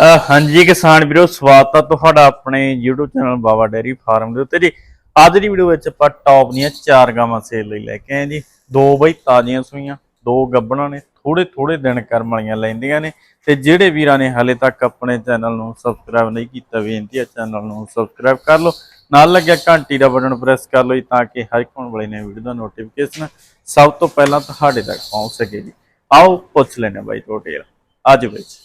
ਹਾਂਜੀ ਕਿਸਾਨ ਵੀਰੋ, ਸਵਾਗਤ ਆ ਤੁਹਾਡਾ ਆਪਣੇ YouTube channel Baba dairy farm ਦੇ ਉੱਤੇ ਜੀ। ਅੱਜ ਦੀ ਵੀਡੀਓ ਵਿੱਚ ਆਪਾਂ ਟੌਪ ਦੀਆਂ ਚਾਰ ਗਾਵਾਂ ਸੇਲ ਲਈ ਲੈ ਕੇ ਆਏ ਜੀ। ਦੋ ਬਈ ਤਾਜ਼ੀਆਂ ਸੂਈਆਂ, ਦੋ ਗੱਬਣਾ ਨੇ ਥੋੜੇ ਥੋੜੇ ਦਿਨ ਕਰਮ ਵਾਲੀਆਂ ਲੈਂਦੀਆਂ ਨੇ। ਤੇ ਜਿਹੜੇ ਵੀਰਾਂ ਨੇ ਹਾਲੇ ਤੱਕ ਆਪਣੇ ਚੈਨਲ ਨੂੰ ਸਬਸਕ੍ਰਾਈਬ ਨਹੀਂ ਕੀਤਾ, ਬੇਨਤੀ ਹੈ ਚੈਨਲ ਨੂੰ ਸਬਸਕ੍ਰਾਈਬ ਕਰ ਲਓ। ਨਾਲ ਲੱਗਿਆ ਘੰਟੀ ਦਾ ਬਟਨ ਪ੍ਰੈਸ ਕਰ ਲਓ ਜੀ, ਤਾਂ ਕਿ ਹਰ ਇੱਕ ਹੋਣ ਵਾਲੀ ਨੇ ਵੀਡੀਓ ਦਾ ਨੋਟੀਫਿਕੇਸ਼ਨ ਸਭ ਤੋਂ ਪਹਿਲਾਂ ਤੁਹਾਡੇ ਤੱਕ ਪਹੁੰਚ ਸਕੇ ਜੀ। ਆਓ ਪੁੱਛ ਲੈਣੇ ਬਾਈ ਟੋਟੇਲ ਅੱਜ ਵਿੱਚ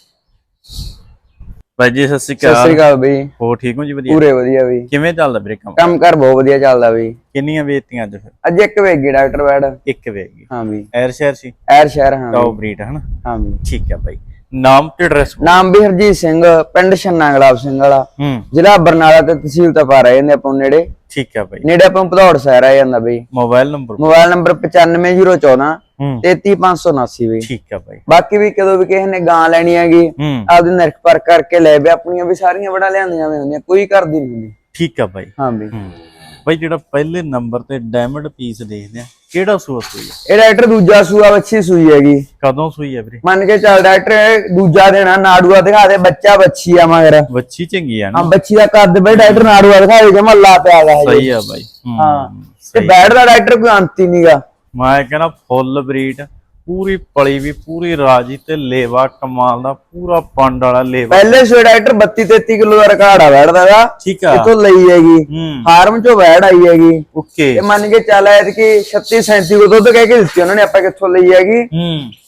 ਬਾਈ ਜੀ ਸਤਿ ਸ਼੍ਰੀ ਸਤਿ ਸ੍ਰੀ ਅਕਾਲ। ਅਕਾਲ ਬਈ। ਹੋ ਠੀਕ ਹੋ ਜੀ? ਵਧੀਆ। ਪੂਰੇ ਵਧੀਆ ਬਈ। ਕਿਵੇਂ ਚੱਲਦਾ ਵੀਰੇ ਕੰਮ? ਕੰਮ ਕਰ ਬਹੁਤ ਵਧੀਆ ਚੱਲਦਾ ਬਈ। ਕਿੰਨੀਆਂ ਵੇਚਤੀਆਂ ਅੱਜ ਫਿਰ? ਅੱਜ ਇੱਕ ਵੇਗੀ ਡਾਕਟਰ ਬੈਡ। ਇੱਕ ਵੇਚੀ ਹਾਂ ਬਈ। ਐਰ ਸ਼ਹਿਰ ਸੀ? ਐਰ ਸ਼ਹਿਰ ਹਾਂ ਟੌਪ। ਬਰੀਡ ਹਨਾ? ਹਾਂ ਬਈ। ਠੀਕ ਹੈ ਬਾਈ। ਨਾਮ ਤੇ ਐਡਰੈਸ ਨਾਮ ਵੀ ਹਰਜੀਤ ਸਿੰਘ ਪਿੰਡ ਛੰਨਾ ਗੁਲਾਬ ਸਿੰਘ ਵਾਲਾ। ਜ਼ਿਲ੍ਹਾ ਬਰਨਾਲਾ ਤੇ ਤਹਿਸੀਲ ਤਪਾ ਰਹੇ ਜਾਂਦੇ ਆਪਾਂ ਨੂੰ ਨੇੜੇ। ਠੀਕ ਹੈ ਬਾਈ। ਨੇੜੇ ਆਪਾਂ ਨੂੰ ਭਦੌੜ ਸ਼ਹਿਰ ਆ ਜਾਂਦਾ ਬਈ। ਮੋਬਾਈਲ ਨੰਬਰ ਮੋਬਾਈਲ ਨੰਬਰ 95014 ਹੂੰ 33579 ਬਈ ਠੀਕ ਹੈ ਬਾਈ। ਬਾਕੀ ਵੀ ਕਦੋਂ ਵੀ ਕਿਸੇ ਨੇ ਗਾਂ ਲੈਣੀ ਹੈਗੀ ਹੂੰ। ਆਪਦੀ ਨਿਰਖ ਪਰ ਕਰਕੇ ਲੈ ਬੇ ਆਪਣੀਆਂ ਵੀ ਸਾਰੀਆਂ ਬੜਾ ਲਿਆਂਦੀਆਂ ਵੀ ਹੁੰਦੀਆਂ ਕੋਈ ਕਰਦੀ ਨਹੀਂ ਹੁੰਦੀ। ਠੀਕ ਹੈ ਬਾਈ। ਹਾਂ ਬਈ ਹੂੰ। ਬਾਈ ਜਿਹੜਾ ਪਹਿਲੇ ਨੰਬਰ ਤੇ ਡਾਇਮੰਡ ਪੀਸ ਦੇਖਦੇ ਆ ਕਿਹੜਾ ਸੂਆ ਸੂਈ ਹੈ ਇਹ ਡਾਕਟਰ ਦੂਜਾ ਸੂਆ ਬੱਚੀ ਸੂਈ ਹੈਗੀ। ਕਦੋਂ ਸੂਈ ਹੈ ਵੀਰੇ? ਮੰਨ ਕੇ ਚੱਲ ਡਾਕਟਰ ਦੂਜਾ ਦੇਣਾ ਨਾੜੂਆ ਦਿਖਾ ਦੇ ਬੱਚਾ ਬੱਚੀ ਆ ਮਗਰ। ਬੱਚੀ ਚੰਗੀ ਆ ਹਾਂ ਨਾ ਬੱਚੀ ਦਾ ਕੱਦ ਬਈ ਡਾਕਟਰ ਨਾੜੂਆ ਦਿਖਾ ਦੇ ਜਮਾ ਲਾ ਪਿਆ ਹਜੇ। ਸਹੀ ਆ ਬਾਈ। ਹੂੰ, ਹਾਂ। ਤੇ ਬੈਡ ਦਾ ਡਾਕਟਰ ਕੋਈ ਅੰਤ ਹੀ ਨਹੀਂਗਾ ਮੈਂ ਕਹਿੰਦਾ ਫੁੱਲ ਬਰੀਡ ਪੂਰੀ ਪਲੀ ਵੀ ਪੂਰੀ ਰਾਜੀ ਤੇ ਲੇਵਾ ਕਮਾਲ ਦਾ ਪੂਰਾ ਪੰਡ ਵਾਲਾ ਲੇਵਾ। ਪਹਿਲੇ ਸੂਏ ਡਾਕਟਰ 32 33 ਕਿਲੋ ਦਾ ਰਿਕਾਰਡ ਆ ਬੈਡ ਦਾ ਠੀਕ ਆ। ਕਿਤੋਂ ਲਈ ਹੈਗੀ। ਫਾਰਮ ਚੋਂ ਬੈਡ ਆਈ ਹੈਗੀ। ਓਕੇ। ਤੇ ਮੰਨ ਕੇ ਚੱਲ ਆਇਆ ਕਿ 36 37 ਕੋ ਦੁੱਧ ਕਹਿ ਕੇ ਦਿੱਤੀ ਉਹਨਾਂ ਨੇ ਆਪਾਂ ਕਿੱਥੋਂ ਲਈ ਹੈਗੀ।